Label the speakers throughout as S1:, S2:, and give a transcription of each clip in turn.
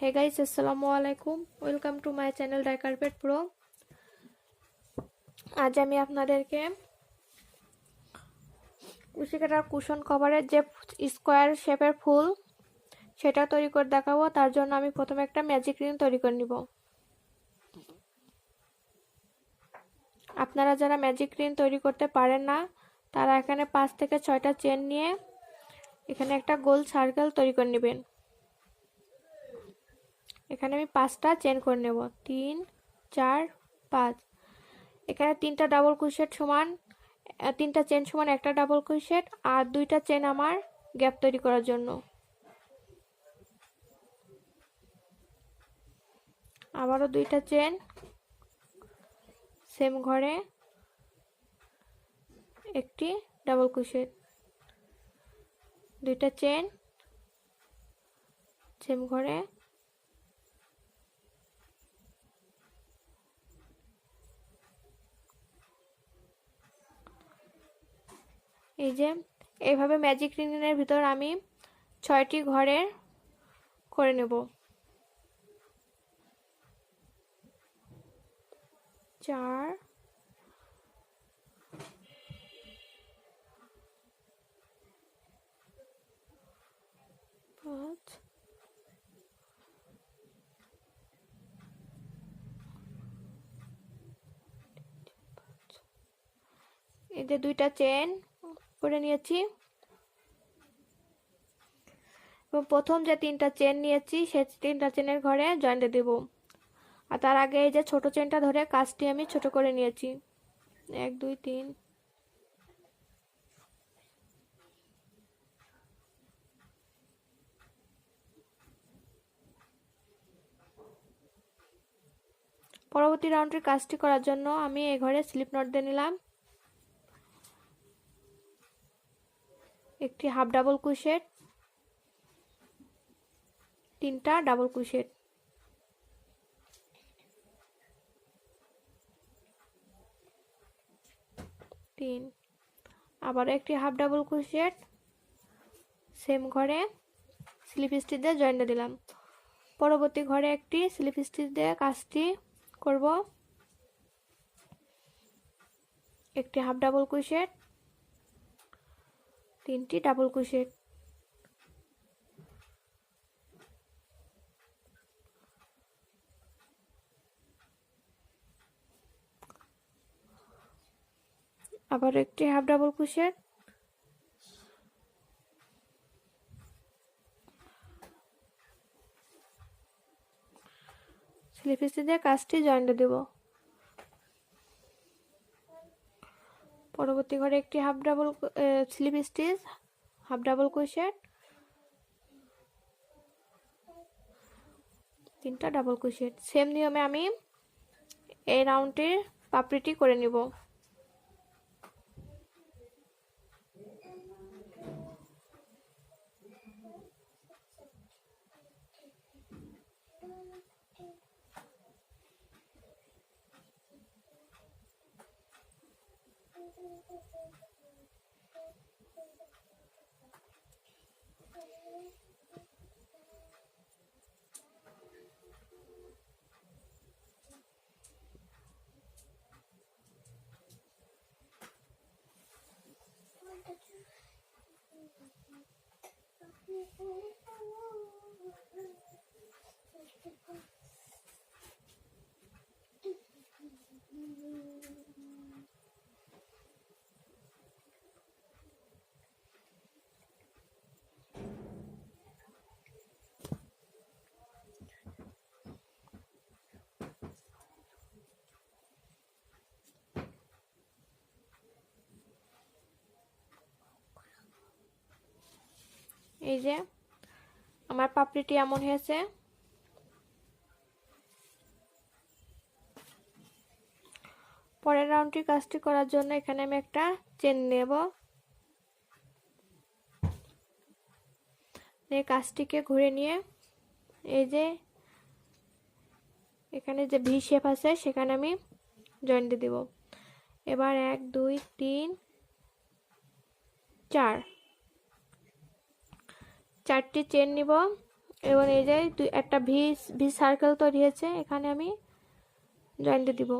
S1: হে guys আসসালামু আলাইকুম welcome to my channel DIY carpet pro আজ আমি আপনাদেরকে কুশি কাটার কুশন কভারের যে স্কোয়ার শেপের ফুল, সেটা তৈরি করে দেখাবো। তার জন্য আমি প্রথমে একটা ম্যাজিক রিং তৈরি করে নিব। আপনারা যারা ম্যাজিক রিং তৈরি করতে পারেন না, তারা এখানে পাঁচ থেকে ছয়টা চেন নিয়ে এখানে একটা গোল সার্কেল তৈরি করে নেবেন। এখানে আমি পাঁচটা চেন করে নেব। তিন, চার, পাঁচ। এখানে তিনটা ডাবল কুশেট সমান তিনটা চেন সমান একটা ডাবল কুশেট আর দুইটা চেন আমার গ্যাপ তৈরি করার জন্য। আবারও দুইটা চেন সেম ঘরে একটি ডাবল কুশেট দুইটা চেন সেম ঘরে এই যে এইভাবে ম্যাজিক রিংয়ের ভিতর আমি ছয়টি ঘরের করে নেব। চার, পাঁচ, এই যে দুইটা চেন করে নিয়েছি। এবং প্রথম যে তিনটা চেন নিয়েছি, সে তিনটা চেনের ঘরে জয়েন্টে দেব। আর তার আগে এই যে ছোট চেনটা ধরে কাজটি আমি ছোট করে নিয়েছি। এক, দুই, তিন। পরবর্তী রাউন্ডের কাজটি করার জন্য আমি এই ঘরে স্লিপ নট দিয়ে নিলাম। একটি হাফ ডাবল কুশেট তিনটা ডাবল কুশেট তিন আবার একটি হাফ ডাবল কুশেট সেম ঘরে স্লিপ স্টিচ দিয়ে জয়েন্ট দিলাম। পরবর্তী ঘরে একটি স্লিপ স্টিচ দিয়ে কাজটি করব। একটি হাফ ডাবল কুশেট তিনটি ডাবল কুশেট আবার একটি half double crochet slip stitch দিয়ে কাজটি জয়েন্ট দেব। পরবর্তী ঘরে একটি half double slip stitch half double crochet তিনটা ডাবল কুশেট সেম নিয়মে আমি এই রাউন্ডটির পাপড়িটি করে নিব। Oh. এই যে, আমার পাপড়িটি এমন হয়েছে। পরের রাউন্ডটি কাজটি করার জন্য এখানে আমি একটা চেন নেব। নিয়ে কাজটিকে ঘুরে নিয়ে এই যে, এখানে যে ভি শেপ আছে, সেখানে আমি জয়েন্ট দিব। এবার এক, দুই, তিন, চার। চারটি চেন নিব। এবং এই যে দুই, একটা ভি ভি সার্কেল তৈরি হয়েছে, এখানে আমি জয়েন্ট দিব।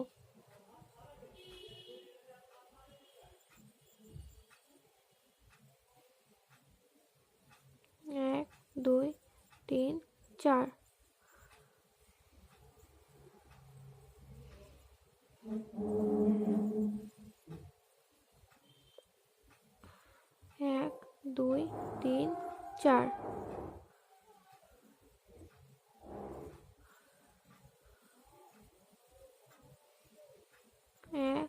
S1: এক, দুই, তিন, চার। এক, দুই, তিন, চার এক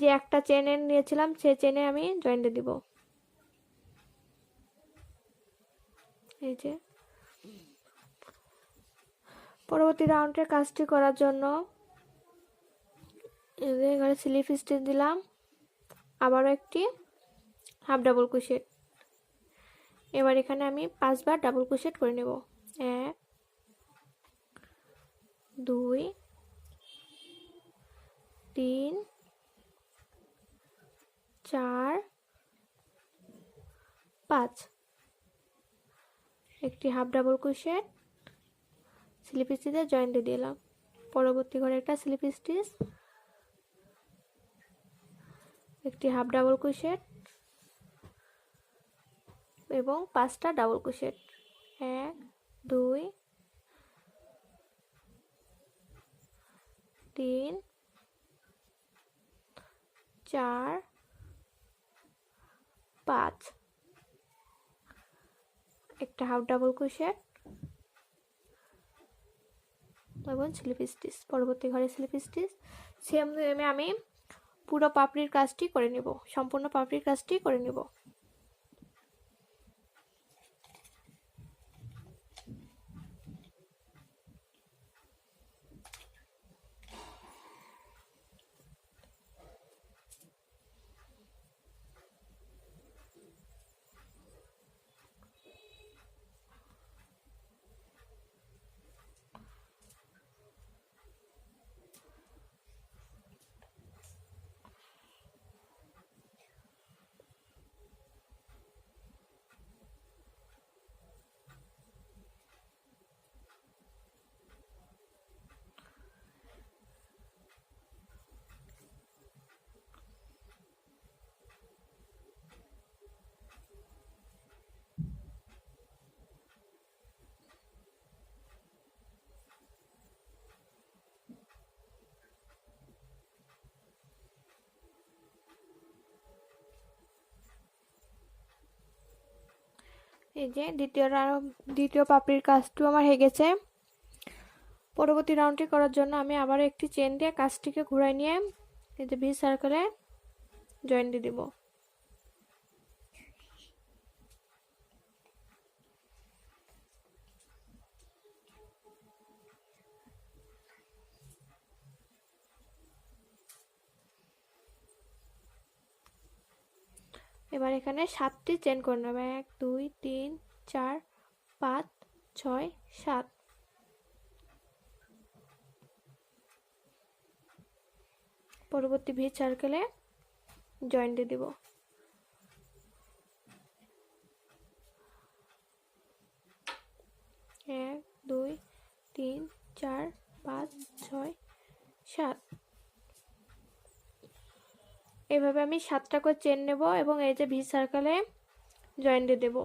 S1: যে একটা চেনে নিয়েছিলাম, সে চেনে আমি জয়েন্ট দিব। এই যে। পরবর্তী রাউন্ডের কাজটি করার জন্য এখানে স্লিপ স্টিচ দিলাম। আবারও একটি হাফ ডাবল কুশেট এবার এখানে আমি পাঁচবার ডাবল কুশেট করে নেব। এক, দুই, তিন চার, পাঁচ। একটি হাফ ডাবল কুশেট স্লিপ স্টিচে জয়েন্ট দিয়ে দিলাম পরবর্তী ঘরে একটা স্লিপ স্টিচ একটি হাফ ডাবল কুশেট এবং পাঁচটা ডাবল কুশেট এক, দুই, তিন, চার পাঁচ। একটা হাফ ডাবল কুশেট এবং স্লিপ স্টিচ, পরবর্তী ঘরে স্লিপ স্টিচ। সেম আমি পুরো পাপড়ির কাজটি করে নেব, সম্পূর্ণ পাপড়ির কাজটি করে নেব। এই যে দ্বিতীয় রাউন্ড দ্বিতীয় পাপড়ির কাজটিও আমার হয়ে গেছে। পরবর্তী রাউন্ডটি করার জন্য আমি আবার একটি চেন দিয়ে কাজটিকে ঘুরাই নিয়ে এই যে ভি সার্কেলে জয়েন দিয়ে দিব। এবার এখানে সাতটি চেন করে নেবে। এক, দুই, তিন, চার, পাঁচ, ছয়, সাত। পরবর্তী ভি সার্কেলে জয়েন্টে দিয়ে দিব এক দুই তিন চার পাঁচ ছয় সাত এভাবে আমি সাতটা করে চেন নেব এবং এই যে ভি সার্কেলে জয়েন দিয়ে দেবো।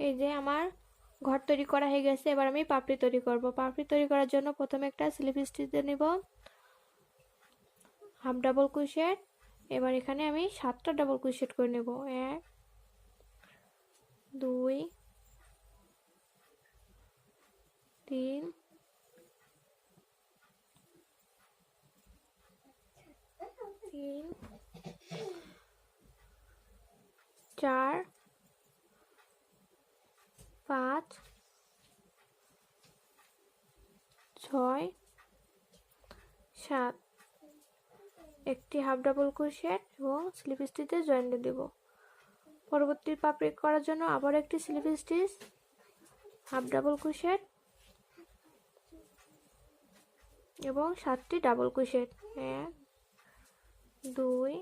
S1: এই যে আমার ঘর তৈরি করা হয়ে গেছে, এবার আমি পাপড়ি তৈরি করব। পাপড়ি তৈরি করার জন্য প্রথমে একটা স্লিপ স্টিচ নেব, হাফ ডাবল কুশেট এবার এখানে আমি সাতটা ডাবল কুশেট করে নেব, এক, দুই, তিন তিন, চার পাঁচ, ছয়, সাত। একটি হাফ ডাবল ক্রোশেট এবং স্লিপ স্টিচে জয়েন্ট দেব। পরবর্তী পাপড়ি করার জন্য আবার একটি slip stitch half double crochet এবং সাতটি ডাবল ক্রোশেট এক, দুই,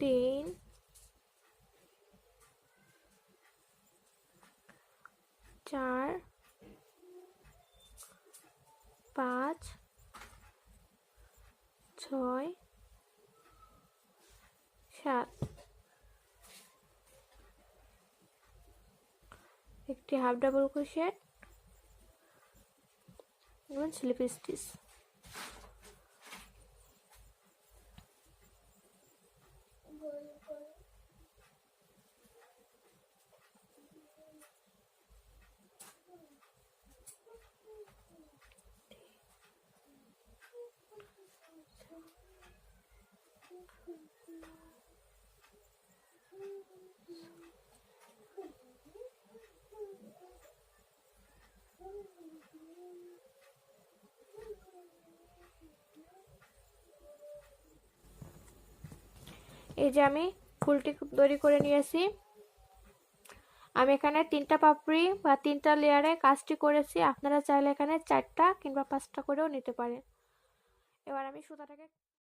S1: তিন চার পাঁচ ছয় সাত। একটি হাফ ডাবল ক্রোশেট এবং স্লিপ স্টিচ এই যে আমি ফুলটি তৈরি করে নিয়েছি। আমি এখানে তিনটা পাপড়ি বা তিনটা লেয়ারে কাজটি করেছি। আপনারা চাইলে এখানে চারটা কিংবা পাঁচটা করেও নিতে পারেন। এবার আমি সুতাটাকে